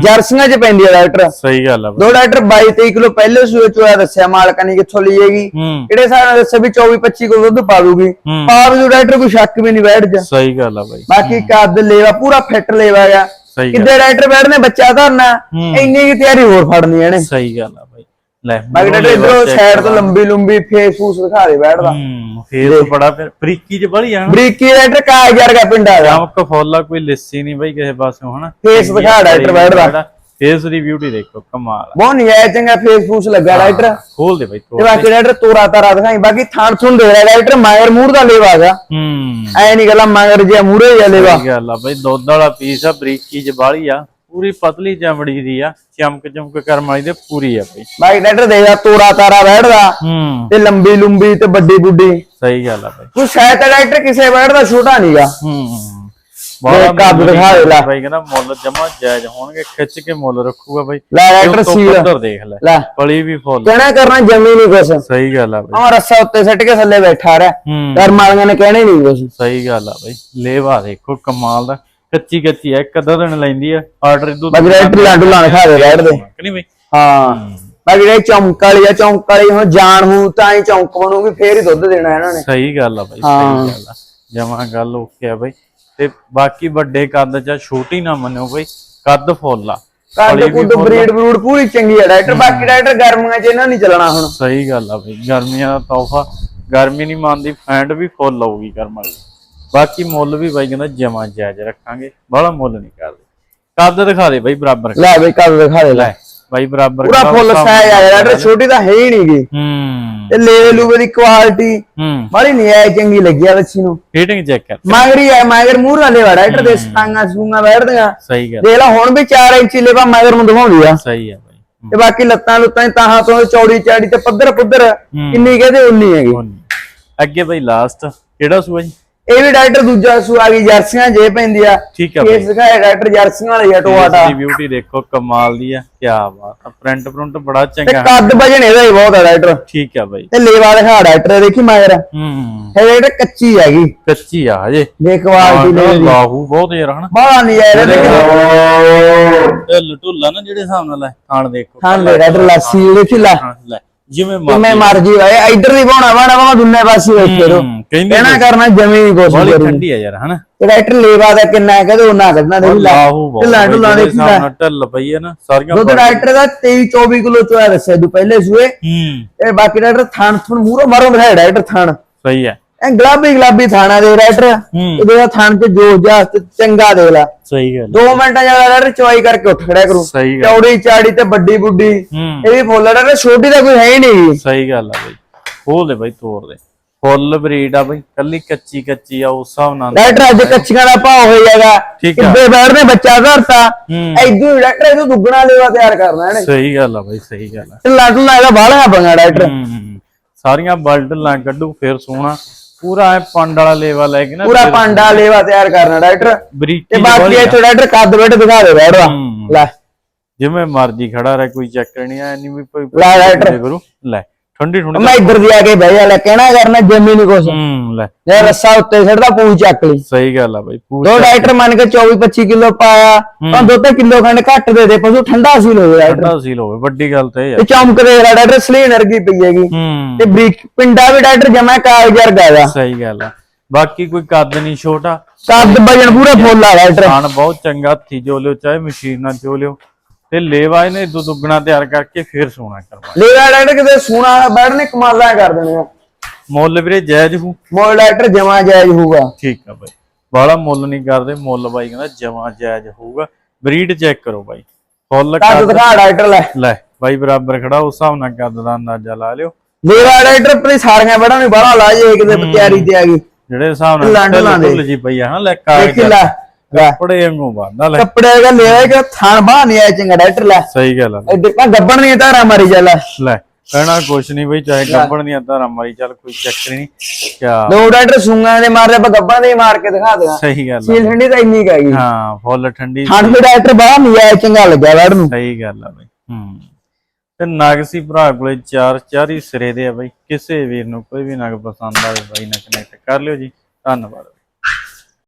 ਜਰਸੀਆਂ ਚ ਪੈਂਦੀ ਆ ਡਾਕਟਰ। ਸਹੀ ਗੱਲ ਆ। ਦੋ ਡਾਕਟਰ 22 23 ਕਿਲੋ ਪਹਿਲੇ ਸੂਏ ਚੋਇਆ ਦੱਸਿਆ ਮਾਲਕਾਂ ਨੇ ਕਿੱਥੋਂ ਲਈ ਹੈਗੀ। ਹੂੰ। ਕਿਹੜੇ ਹਿਸਾਬ ਨਾਲ ਦੱਸਿਆ ਵੀ 24 25 ਕਿਲੋ ਦੁੱਧ ਪਾ ਦੂਗੀ। ਪਾ ਵੀ ਡਾਕਟਰ ਕੋਈ ਸ਼ੱਕ ਵੀ ਨਹੀਂ ਬੈਠ ਜਾ। ਸਹੀ ਗੱਲ ਆ ਬਾਈ। ਬਾਕੀ ਕੱਦ ਲੇਵਾ ਪੂਰਾ ਫਿੱਟ ਲੇਵਾ ਸਹੀ ਗੱਲ ਕਿੱਦੇ ਡਾਕਟਰ ਬੈਠਨੇ ਬੱਚਾ ਧਰਨਾ। ਇੰਨੀ ਕੀ ਤਿਆਰੀ ਹੋਰ ਫੜਨੀ ਇਹਨੇ। ਸਹੀ ਗੱਲ ਆ ਬਾਈ। ਲੈ ਡਾਕਟਰ ਇਧਰੋਂ ਸਾਈਡ ਤੋਂ ਲੰਬੀ ਲੰਬੀ ਫੇਸ ਫੂਸ ਦਿਖਾ ਦੇ ਬੈਠਦਾ ਹੂੰ ਫੇਰ ਬੜਾ ਫਿਰ ਬਰੀਕੀ ਚ ਬੜੀ ਆ ਬਰੀਕੀ ਡਾਕਟਰ ਕਾਜ ਵਰਗਾ ਪਿੰਡਾ ਦਾ ਚਮਕ ਫੁੱਲਾ ਕੋਈ ਲਿੱਸੀ ਨਹੀਂ ਬਾਈ ਕਿਸੇ ਪਾਸੋਂ ਹਨਾ? ਫੇਸ ਦਿਖਾ ਡਾਕਟਰ ਬੈਠਦਾ ਫੇਸ ਦੀ। ਬਿਊਟੀ ਦੇਖੋ ਕਮਾਲ ਬਹੁਤ ਆਇਆ ਚੰਗਾ ਫੇਸ ਫੂਸ ਲੱਗਾ ਡਾਕਟਰ ਖੋਲ ਦੇ ਬਾਈ ਤੇ ਤੋੜ ਬਾਕੀ ਡਾਕਟਰ ਤੋਰਾ ਤਾਰਾ ਦਿਖਾਈ ਬਾਕੀ ਥਾਣ ਥੁਣ ਦੇ ਰਿਹਾ ਡਾਕਟਰ ਮਾਇਰ ਮੂਰ ਦਾ ਲੇਵਾ ਹੈਗਾ ਹੂੰ। ਐ ਨਹੀਂ ਗੱਲਾਂ ਮਗਰ ਜਿਹਾ ਮੂਰੇ ਜਿਹਾ ਲੇਵਾ। ਗੱਲ ਆ ਬਾਈ ਦੁੱਧ ਵਾਲਾ ਪੀਸ ਆ ਬਰੀਕੀ ਚ ਬਾਲੀ ਆ। ਪੂਰੀ ਪਤਲੀ ਚਮੜੀ ਦੀ ਆ ਚਮਕ ਚਮਕ ਕਰਮ ਵਾਲੀ ਦੇ ਪੂਰੀ ਆ ਬਾਈ। ਬਾਕੀ ਡਾਕਟਰ ਦੇਖਦਾ ਤੋਰਾ ਤਾਰਾ ਬੈਠਦਾ। ਹੂੰ। ਤੇ ਲੰਬੀ ਲੰਬੀ ਤੇ ਵੱਡੀ ਬੁੱਢੀ। ਸਹੀ ਗੱਲ ਆ ਬਾਈ। ਕੋਈ ਸ਼ਾਇਦ ਤਾਂ ਡਾਕਟਰ ਕਿਸੇ ਬੈਠਦਾ ਛੋਟਾ ਨਹੀਂਗਾ ਹੂੰ ਦੇਖ ਕੱਦ ਦਿਖਾ ਦੇ ਲੈ। ਬਾਈ ਕਹਿੰਦਾ ਮੁੱਲ ਜਮਾ ਜਾਇਜ਼ ਹੋਣਗੇ ਖਿੱਚ ਕੇ ਮੁੱਲ ਰੱਖੂਗਾ ਬਾਈ। ਲੈ ਡਾਕਟਰ ਸੀਲ ਪੱਧਰ ਦੇਖ ਲੈ ਲੈ। ਪਲੀ ਵੀ ਫੁੱਲ। ਕਹਿਣਾ ਕਰਨਾ ਜਮੀ ਨਹੀਂ ਕੁਛ। ਸਹੀ ਗੱਲ ਆ ਬਾਈ। ਆ ਰੱਸਾ ਉੱਤੇ ਸੱਟ ਕੇ ਥੱਲੇ ਬੈਠਾ ਰਿਹਾ। ਹੂੰ। ਕਰਮ ਵਾਲਿਆਂ ਨੇ ਕਹਿਣਾ ਹੀ ਨਹੀਂ ਕੁਛ। ਸਹੀ ਗੱਲ ਆ ਬਾਈ। ਲੇਵਾ ਦੇਖੋ ਕਮਾਲ ਦਾ। ਕੱਚੀ ਕੱਚੀ ਆ ਇੱਕ ਅੱਧਾ ਦਿਨ ਲੈਂਦੀ ਆ ਆਰਡਰ ਇਦੋਂ ਬਾਕੀ ਡਾਕਟਰ ਲਾਂਡੂ ਲਾਂ ਖਾ ਦੇ। ਬੈਠਦੇ ਕਿ ਨਹੀਂ ਬਾਈ? ਹਾਂ। ਬਾਕੀ ਜਿਹੜੇ ਚੌਂਕ ਵਾਲੀ ਆ ਚੌਂਕ ਵਾਲੀ ਹੁਣ ਜਾਣ ਹੂ ਤਾਂ ਹੀ ਚੌਂਕ ਬਣੂਗੀ ਫੇਰ ਹੀ ਦੁੱਧ ਦੇਣਾ ਇਹਨਾਂ ਨੇ। ਸਹੀ ਗੱਲ ਆ ਬਾਈ ਹਾਂ। ਸਹੀ ਗੱਲ ਆ। ਜਮਾ ਗੱਲ ਓਕੇ ਆ ਬਾਈ। ਤੇ ਬਾਕੀ ਵੱਡੇ ਕੱਦ ਚ ਛੋਟੀ ਨਾ ਮੰਨਿਓ ਬਾਈ ਕੱਦ ਫੁੱਲ ਆ। ਕੱਦ ਕੁੱਦ। ਬਰੀਡ ਬਰੂਡ ਪੂਰੀ ਚੰਗੀ ਆ ਡਾਕਟਰ। ਬਾਕੀ ਡਾਕਟਰ ਗਰਮੀਆਂ 'ਚ ਇਹਨਾਂ ਨਹੀਂ ਚੱਲਣਾ ਹੁਣ। ਸਹੀ ਗੱਲ ਆ ਬਈ ਗਰਮੀਆਂ ਦਾ ਤੋਹਫਾ। ਗਰਮੀ ਨਹੀਂ ਮੰਨਦੀ ਫੈਂਟ ਵੀ ਫੁੱਲ ਆਊਗੀ ਕਰਮ ਵਾਲੀ। ਬਾਕੀ ਮੁੱਲ ਵੀ ਬਾਈ ਕਹਿੰਦਾ ਜਮਾ ਜਾਇਜ਼ ਰੱਖਾਂਗੇ ਬੜਾ ਮੁੱਲ ਨਹੀਂ ਕਰਦੇ। ਕੱਦ ਦਿਖਾ ਦੇ ਬਾਈ ਬਰਾਬਰ ਲੈ ਬਈ ਕੱਦ ਦਿਖਾ ਦੇ ਲੈ। ਬਾਈ ਬਰਾਬਰ ਪੂਰਾ ਫੁੱਲ ਸਾਇਜ਼ ਆ ਡਾਕਟਰ ਛੋਟੀ ਤਾਂ ਹੈ ਹੀ ਨਹੀਂਗੀ ਹੂੰ। ਤੇ ਲੈ ਲੂਵੇ ਦੀ ਕੁਆਲਿਟੀ ਹੂੰ। ਬੜੀ ਨਹੀਂ ਆਈ ਚੰਗੀ ਲੱਗੀ ਆ ਬੱਚੀ ਨੂੰ। ਫੀਟਿੰਗ ਚੈੱਕ ਕਰ। ਮਾਗਰੀ ਆ ਮਾਗਰ ਮੂਹਰ ਵਾਲੇ ਵਾ ਡਾਕਟਰ ਦੇ ਸਟਾਂਗਾ ਸੂੰਗਾ ਬੈਠਦੀਆਂ। ਸਹੀ ਗੱਲ। ਦੇਖ ਲੈ ਹੁਣ ਵੀ 4 ਇੰਚੀ ਲੇਵਾ ਮਾਗਰ ਨੂੰ ਦਿਖਾਉਂਦੀ ਆ। ਸਹੀ ਆ ਬਾਈ। ਤੇ ਬਾਕੀ ਲੱਤਾਂ ਲੁੱਤਾਂ ਤਾਹਾਂ ਤੋਂ ਚੌੜੀ ਚਾੜੀ ਤੇ ਪੱਧਰ ਪੁੱਧਰ ਕਿੰਨੀ ਕਹਦੇ ਉਨੀ ਹੈਗੀ। ਅੱਗੇ ਬਾਈ ਲਾਸਟ ਕਿਹੜਾ ਸੂਆ ਜੀ? ਇਹ ਵੀ ਡਾਕਟਰ ਦੂਜਾ ਸੂ ਆ ਗਈ ਜਰਸੀਆਂ ਜੇ ਪੈਂਦੀ ਆ ਠੀਕ ਆ ਡਾਕਟਰ ਜਰਸੀਆਂ ਵਾਲੀ ਆ ਟੋਆਟਾ ਦੀ। ਬਿਊਟੀ ਦੇਖੋ ਕਮਾਲ ਦੀ ਆ ਕੀ ਬਾਤ ਆ। ਪ੍ਰਿੰਟ ਪ੍ਰਿੰਟ ਬੜਾ ਤੇ ਚੰਗਾ ਕੱਦ ਵਜਨ ਇਹਦਾ ਹੀ ਬਹੁਤ ਆ ਡਾਕਟਰ। ਠੀਕ ਆ ਬਾਈ। ਤੇ ਲੇਵਾ ਦਿਖਾ ਡਾਕਟਰ ਦੇਖੀ ਮਾਇਰ। ਹੂੰ। ਇਹ ਡਾਕਟਰ ਕੱਚੀ ਹੈਗੀ ਕੱਚੀ ਆ ਹਜੇ। ਦੇਖ ਕੁਆਲਿਟੀ ਲੈ ਲਈ। ਲਾਹੂ ਬਹੁਤ ਯਾਰ ਹਨਾ। ਬੜਾ ਨਹੀਂ ਯਾਰ ਇਹ ਲਟੂਲਾ ਨਾ ਜਿਹੜੇ ਹਿਸਾਬ ਨਾਲ ਲੈ ਖਾਣ ਦੇਖੋ। ਹਾਂ ਲੈ ਡਾਕਟਰ ਲੱਸੀ ਦੇਖੀ ਲਾ। ਹਾਂ, ਜਿਵੇਂ ਕਿਵੇਂ ਮਰਜ਼ੀ ਹੋਏ ਇੱਧਰ ਦੀ ਬਾਉਣਾ ਬਾਣਾ ਬਾਣਾ ਦੁੰਨੇ ਪਾਸੇ ਵੇਖੇ ਰੋ ਹੂੰ, ਕਹਿਣਾ ਕਰਨਾ ਜਮੀ ਨਹੀਂ ਬੜੀ ਕਰੀ ਠੰਡੀ ਆ ਯਾਰ ਹਨਾ? ਤੇ ਡਾਕਟਰ ਲੇਵਾ ਦਾ ਕਿੰਨਾ ਹੈ ਕਹਦੇ ਉਹਨਾਂ ਕੱਢਣਾ ਦੇਖ ਲੈ। ਢਿੱਲਾਂ ਢੁੱਲਾਂ ਲੈ। ਨਾਲ ਢਿੱਲ ਪਈ ਆ ਨਾ ਸਾਰੀਆਂ ਦੁੱਧ ਡਾਕਟਰ ਦਾ 23 24 ਕਿਲੋ ਚੋਇਆ ਦੱਸਿਆ ਤੂੰ ਪਹਿਲੇ ਸੂਏ। ਹੂੰ। ਤੇ ਬਾਕੀ ਡਾਕਟਰ ਥਾਣ ਥਣ ਮੂਰੋ ਮਾਰੋ ਬਿਠਾਇਆ ਡਾਕਟਰ ਥਾਣ। ਸਹੀ ਹੈ। ਐ ਗੁਲਾਬੀ ਗੁਲਾਬੀ ਥਾਣਾ ਦੇ ਹੂੰ। ਇਹਦੇ ਥਾਣ ਤੇ ਜੋਸ਼ ਜਾ ਚੰਗਾ ਦੇ ਲੈ। ਸਹੀ ਗੱਲ। 2 ਮਿੰਟਾਂ ਜ਼ਿਆਦਾ ਡਾਕਟਰ ਚਵਾਈ ਕਰਕੇ ਉੱਠ ਖੜਿਆ ਕਰੂ। ਚੌੜੀ ਚਾੜੀ ਤੇ ਵੱਡੀ ਬੁੱਢੀ। ਹੂੰ। ਇਹ ਵੀ ਫੁੱਲ ਡਾਕਟਰ ਛੋਟੀ ਦਾ ਕੋਈ ਹੈ ਹੀ ਨਹੀਂ। ਸਹੀ ਗੱਲ ਆ ਬਈ। ਖੋਲ ਦੇ ਬਈ ਤੋੜ ਦੇ। ਫੁੱਲ ਬਰੀਡ ਆ ਬਈ। ਕੱਲੀ ਕੱਚੀ ਕੱਚੀ ਆ ਉਸ ਹਿਸਾਬ ਨਾਲ। ਡਾਕਟਰ ਅੱਜ ਕੱਚੀਆਂ ਦਾ ਭਾਅ ਹੋ ਜਾਏਗਾ। ਕਿੱਦੇ ਬੈਠਦੇ ਬੱਚਾ ਘਰਤਾ ਹੂੰ। ਐਦੂ ਡਾਕਟਰ ਇਹਨੂੰ ਦੁੱਗਣਾ ਲੇਵਾ ਤਿਆਰ ਕਰਨਾ ਇਹਨੇ। ਸਹੀ ਗੱਲ ਆ ਬਈ ਸਹੀ ਗੱਲ ਆ। ਢੁੱਲਾ ਇਹਦਾ ਬਾਹਲਾ ਪੰਗਾ ਹੂੰ। ਸਾਰੀਆਂ ਬਲਡ ਲਾਂ ਕੱਢੂ ਫੇਰ ਸੋਹਣਾ। ਪੂਰਾ ਐ ਪੰਡ ਵਾਲਾ ਲੇਵਾ ਲੈ ਕੇ ਨਾ ਪੂਰਾ ਪਾਂਡਾ ਲੇਵਾ ਤਿਆਰ ਕਰਨਾ ਡਾਕਟਰ। ਤੇ ਬਰੀਕੀ ਬਾਕੀ ਇੱਥੇ ਡਾਕਟਰ ਕੱਦ ਬੈਠ ਦਿਖਾ ਦੇ ਬੈਠਦਾ ਹੂੰ। ਲੈ। ਜਿਵੇਂ ਮਰਜ਼ੀ ਖੜਾ ਰਹਿ ਕੋਈ ਚੱਕਰ ਨਹੀਂ ਆ ਨਹੀਂ ਵੀ ਕੋਈ ਲੈ ਡਾਕਟਰ। ਕਰੂ ਲੈ। ਠੰਡੀ ਠੰਡੀ ਮੈਂ ਇੱਧਰ ਦੀ ਆ ਕੇ ਬਹਿ ਜਾ ਲੈ ਕਹਿਣਾ ਕਰਨਾ ਜੰਮੀ ਨਹੀਂ ਕੁਛ। ਹੂੰ ਲੈ। ਜੇ ਰੱਸਾ ਉੱਤੇ ਛੱਡਦਾ ਪੂਛ ਚੱਕ ਲਈ। ਸਹੀ ਗੱਲ ਆ ਬਾਈ ਪੂਛ ਦੋ ਡਾਕਟਰ ਮੰਨ ਕੇ 24 25 ਕਿਲੋ ਪਾਇਆ। ਤਾਂ ਦੁੱਧ ਕਿਲੋ ਖੰਡ ਘੱਟ ਦੇ ਦੇ ਪਸ਼ੂ ਠੰਡਾ ਸੀਲ ਹੋਵੇ ਡਾਕਟਰ ਠੰਡਾ ਸੀਲ ਹੋਵੇ ਵੱਡੀ ਗੱਲ ਤੇ ਇਹ ਚਮਕਦੇ ਦਾ ਡਾਕਟਰ ਸਲੀਨ ਵਰਗੀ ਪਈ ਹੈਗੀ। ਤੇ ਬਰੀਕ ਪਿੰਡਾ ਵੀ ਡਾਕਟਰ ਜਮਾ ਕਾਗਜ਼ਾਰ ਗਾਇਆ ਸਹੀ ਗੱਲ ਆ। ਬਾਕੀ ਕੋਈ ਕੱਦ ਨਹੀਂ ਛੋਟਾ। ਕੱਦ ਵਜਨ ਪੂਰਾ ਫੁੱਲ ਆ ਡਾਕਟਰ ਖਾਨ ਬਹੁਤ ਚੰਗਾ ਹੱਥੀ ਜੋ ਲਿਓ ਚਾਹੇ ਮਸ਼ੀਨ ਨਾਲ ਜੋ ਲਿਓ। ਤੇ ਲੇਵਾ ਇਹਨੇ ਦੋ ਦੁੱਗਣਾ ਤਿਆਰ ਕਰਕੇ ਫੇਰ ਸੋਨਾ ਕਰਵਾ ਲੇਵਾ ਡਾਕਟਰ ਕਿਤੇ ਸੋਨਾ ਬੈਠਨੇ ਕਮਾਲਾਂ ਕਰ ਦੇਣੇ ਆ। ਮੁੱਲ ਵੀਰੇ ਜਾਇਜ਼ ਹੂ ਮੋਲ ਡਾਕਟਰ ਜਮਾ ਜਾਇਜ਼ ਹੋਊਗਾ। ਠੀਕ ਆ ਬਾਈ। ਬਾਹਲਾ ਮੁੱਲ ਨਹੀਂ ਕਰਦੇ ਮੁੱਲ ਬਾਈ ਕਹਿੰਦਾ ਜਮਾ ਜਾਇਜ਼ ਹੋਊਗਾ। ਬਰੀਡ ਚੈੱਕ ਕਰੋ ਬਾਈ। ਫੁੱਲ ਕੱਦ ਦਿਖਾ ਡਾਕਟਰ ਲੈ। ਲੈ ਬਾਈ ਬਰਾਬਰ ਖੜਾ ਉਸ ਹਿਸਾਬ ਨਾਲ ਕੱਦ ਦਾ ਅੰਦਾਜ਼ਾ ਲਾ ਲਿਓ। ਲੇਵਾ ਡਾਕਟਰ ਆਪਣੀ ਸਾਰੀਆਂ ਬੜਾਂ ਨੂੰ ਬਾਹਲਾ ਲਾ ਜੇ ਕਿਤੇ ਤਿਆਰੀ ਤੇ ਆ ਗਈ। ਜਿਹੜੇ ਹਿਸਾਬ ਨਾਲ ਢਿੱਲਾਂ ਜੀ ਪਈ ਆ ਹਾਂ ਲੈ ਦੇਖ ਕਾਗਜ਼ ਥਾਣ ਬਾਹ ਨਹੀਂ ਆਇਆ ਚੰਗਾ ਡਾਕਟਰ ਲੈ। ਸਹੀ ਗੱਲ ਆ। ਇੱਧਰ ਕਾ ਗੱਬਣ ਦੀਆਂ ਧਾਰਾਂ ਮਾਰੀ ਜਾ ਲੈ ਕਹਿਣਾ ਕੁਛ ਨਹੀਂ ਬਈ ਚਾਹੇ ਗੱਬਣ ਦੀਆਂ ਧਾਰਾਂ ਮਾਰੀ ਚੱਲ ਕੋਈ ਚੱਕਰ ਨਹੀਂ। ਕਿਆ? ਦੋ ਡਾਕਟਰ ਸੁੰਗਾਂ ਦੇ ਮਾਰਦੇ ਆਪਾਂ ਗੱਬਾਂ ਦੇ ਹੀ ਮਾਰ ਕੇ ਦਿਖਾ ਦੇਣਾ ਸਹੀ ਗੱਲ ਆ ਸੀਲ ਠੰਡੀ ਤਾਂ ਇੰਨੀ ਕਾ ਗਈ ਹਾਂ ਫੁੱਲ ਠੰਡੀ ਠੰਡ ਦੇ ਡਾਕਟਰ ਬਾਹਰ ਨਹੀਂ ਆਇਆ ਚੰਗਾ ਲੱਗਿਆ ਨੂੰ। ਸਹੀ ਗੱਲ ਆ ਬਈ। ਹੂੰ। ਤੇ ਨਗ ਸੀ ਭਰਾ ਕੋਲੇ ਚਾਰ ਚਾਰ ਹੀ ਸਿਰੇ ਦੇ ਆ ਬਈ। ਕਿਸੇ ਵੀਰ ਨੂੰ ਕੋਈ ਵੀ ਨਗ ਪਸੰਦ ਆਵੇ ਬਾਈ ਨਾਲ ਕਨੈਕਟ ਕਰ ਲਿਓ ਜੀ। ਧੰਨਵਾਦ।